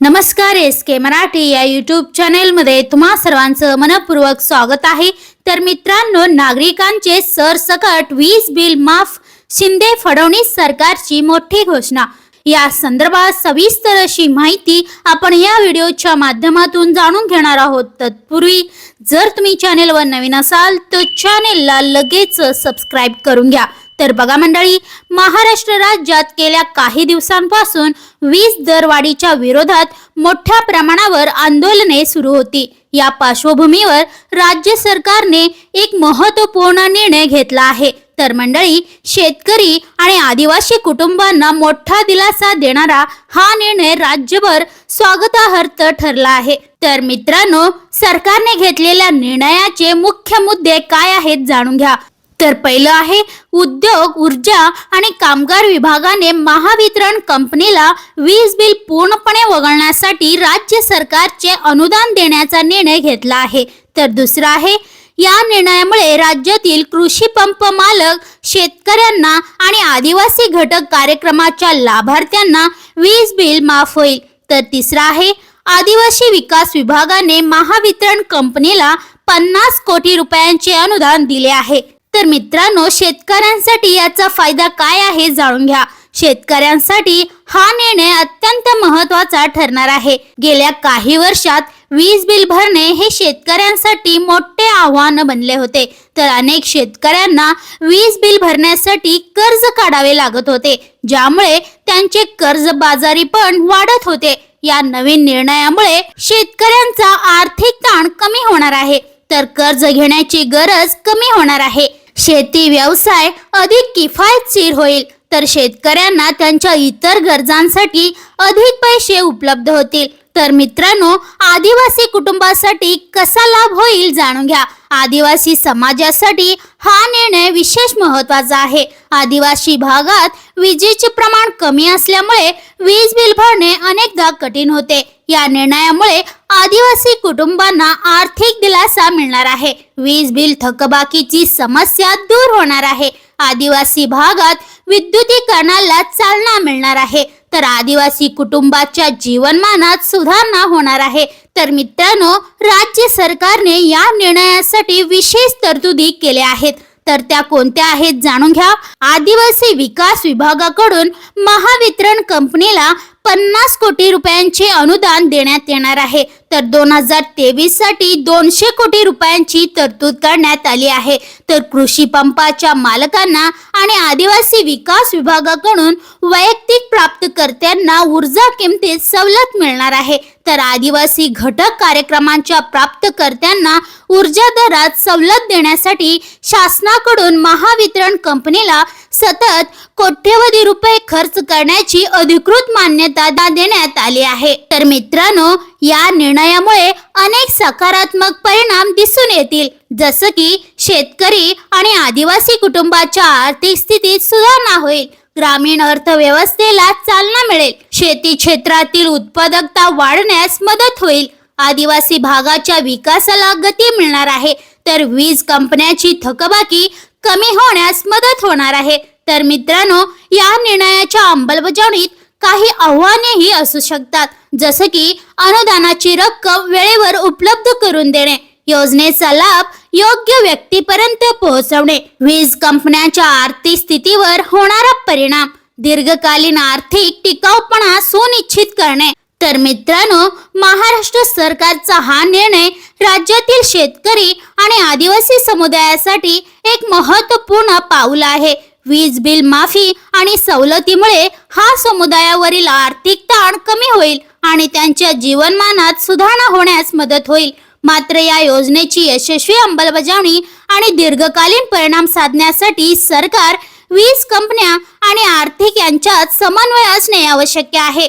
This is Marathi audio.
नमस्कार एस के मराठी या यूट्यूब चॅनेलमध्ये तुम्हा सर्वांचं मनपूर्वक स्वागत आहे. तर मित्रांनो नागरिकांचे सरसकट वीज बिल माफ शिंदे फडणवीस सरकारची मोठी घोषणा. या संदर्भात सविस्तर अशी माहिती आपण या व्हिडिओच्या माध्यमातून जाणून घेणार आहोत. तत्पूर्वी जर तुम्ही चॅनेलवर नवीन असाल तर चॅनेलला लगेच सबस्क्राईब करून घ्या. तर बघा मंडळी महाराष्ट्र राज्यात गेल्या काही दिवसांपासून वीज दरवाढीच्या विरोधात मोठ्या प्रमाणावर आंदोलने सुरू होती. या पार्श्वभूमीवर राज्य सरकारने एक महत्त्वपूर्ण निर्णय घेतला आहे. तर मंडळी शेतकरी आणि आदिवासी कुटुंबांना मोठा दिलासा देणारा हा निर्णय राज्यभर स्वागतार्थ ठरला आहे. तर मित्रांनो सरकारने घेतलेल्या निर्णयाचे मुख्य मुद्दे काय आहेत जाणून घ्या. तर पहिलं आहे उद्योग ऊर्जा आणि कामगार विभागाने महावितरण कंपनीला वीज बिल पूर्णपणे वगळण्यासाठी राज्य सरकारचे अनुदान देण्याचा निर्णय घेतला आहे. तर दुसरं आहे या निर्णयामुळे राज्यातील कृषी पंप मालक शेतकऱ्यांना आणि आदिवासी घटक कार्यक्रमाच्या लाभार्थ्यांना वीज बिल माफ होईल. तर तिसरं आहे आदिवासी विकास विभागाने महावितरण कंपनीला पन्नास कोटी रुपयांचे अनुदान दिले आहे. तर मित्रांनो शेतकऱ्यांसाठी याचा फायदा काय आहे जाणून घ्या. शेतकऱ्यांसाठी हा निर्णय अत्यंत महत्त्वाचा ठरणार आहे. गेल्या काही वर्षात वीज बिल भरणे हे शेतकऱ्यांसाठी मोठे आव्हान बनले होते. तर अनेक शेतकऱ्यांना वीज बिल भरण्यासाठी कर्ज काढावे लागत होते ज्यामुळे त्यांचे कर्ज बाजारी पण वाढत होते. या नवीन निर्णयामुळे शेतकऱ्यांचा आर्थिक ताण कमी होणार आहे. तर कर्ज घेण्याची गरज कमी होणार आहे. शेती व्यवसाय अधिक किफायतशीर होईल. तर शेतकऱ्यांना त्यांच्या इतर गरजांसाठी अधिक पैसे उपलब्ध होतील. तर मित्रांनो आदिवासी कुटुंबासाठी कसा लाभ होईल जाणून घ्या. आदिवासी समाजासाठी हा निर्णय विशेष महत्त्वाचा आहे. आदिवासी भागात विजेचे प्रमाण कमी असल्यामुळे वीज बिल भरणे अनेकदा कठीण होते. या निर्णयामुळे आदिवासी कुटुंबांना आर्थिक दिलासा मिळणार आहे. वीज बिल थकबाकीची समस्या दूर होणार आहे. आदिवासी भागात विद्युतीकरणाला चालना मिळणार आहे. तर आदिवासी कुटुंबाच्या जीवनमानात सुधारणा होणार आहे. तर मित्रांनो राज्य सरकारने या निर्णयासाठी विशेष तरतुदी केल्या आहेत. तर त्या कोणत्या आहेत जाणून घ्या. आदिवासी विकास विभागाकडून महावितरण कंपनीला पन्नास कोटी रुपयांचे अनुदान देण्यात येणार आहे. तर दोन हजार तेवीससाठी दोनशे कोटी रुपयांची तरतूद करण्यात आली आहे. तर कृषी पंपाच्या मालकांना आणि आदिवासी विकास विभागाकडून वैयक्तिक प्राप्तकर्त्यांना ऊर्जा किमतीत सवलत मिळणार आहे. तर आदिवासी घटक कार्यक्रमांच्या प्राप्तकर्त्यांना ऊर्जा दरात सवलत देण्यासाठी शासनाकडून महावितरण कंपनीला सतत कोट्यवधी रुपये खर्च करण्याची अधिकृत मान्यता दा- देण्यात आली आहे. तर मित्रांनो या निर्णयामुळे अनेक सकारात्मक परिणाम दिसून येतील. जसं की शेतकरी आणि आदिवासी कुटुंबाच्या आर्थिक स्थितीत सुधारणा होईल. ग्रामीण अर्थव्यवस्थेला चालना मिळेल. शेती क्षेत्रातील उत्पादकता वाढण्यास मदत होईल. आदिवासी भागाच्या विकासाला गती मिळणार आहे. तर वीज कंपन्याची थकबाकी कमी होण्यास मदत होणार आहे. तर मित्रांनो या निर्णयाच्या अंमलबजावणीत काही आव्हानेही असू शकतात. जसं की अनुदानाची रक्कम वेळेवर उपलब्ध करून देणे योजनेचा लाभ योग्य व्यक्तीपर्यंत पोहोचवणे वीज कंपन्यांच्या आर्थिक स्थितीवर होणारा परिणाम दीर्घकालीन आर्थिक टिकाऊपणा सुनिश्चित करणे तर मित्रांनो महाराष्ट्र सरकारचा हा निर्णय राज्यातील शेतकरी आणि आदिवासी समुदायासाठी एक महत्त्वपूर्ण पाऊल आहे. वीज बिल माफी आणि सवलतीमुळे हा समुदायावरील आर्थिक ताण कमी होईल आणि त्यांच्या जीवनमानात सुधारणा होण्यास मदत होईल. मात्र या योजनेची यशस्वी अंमलबजावणी आणि दीर्घकालीन परिणाम साधण्यासाठी सरकार वीज कंपन्या आणि आर्थिक यांच्यात समन्वय असणे आवश्यक आहे.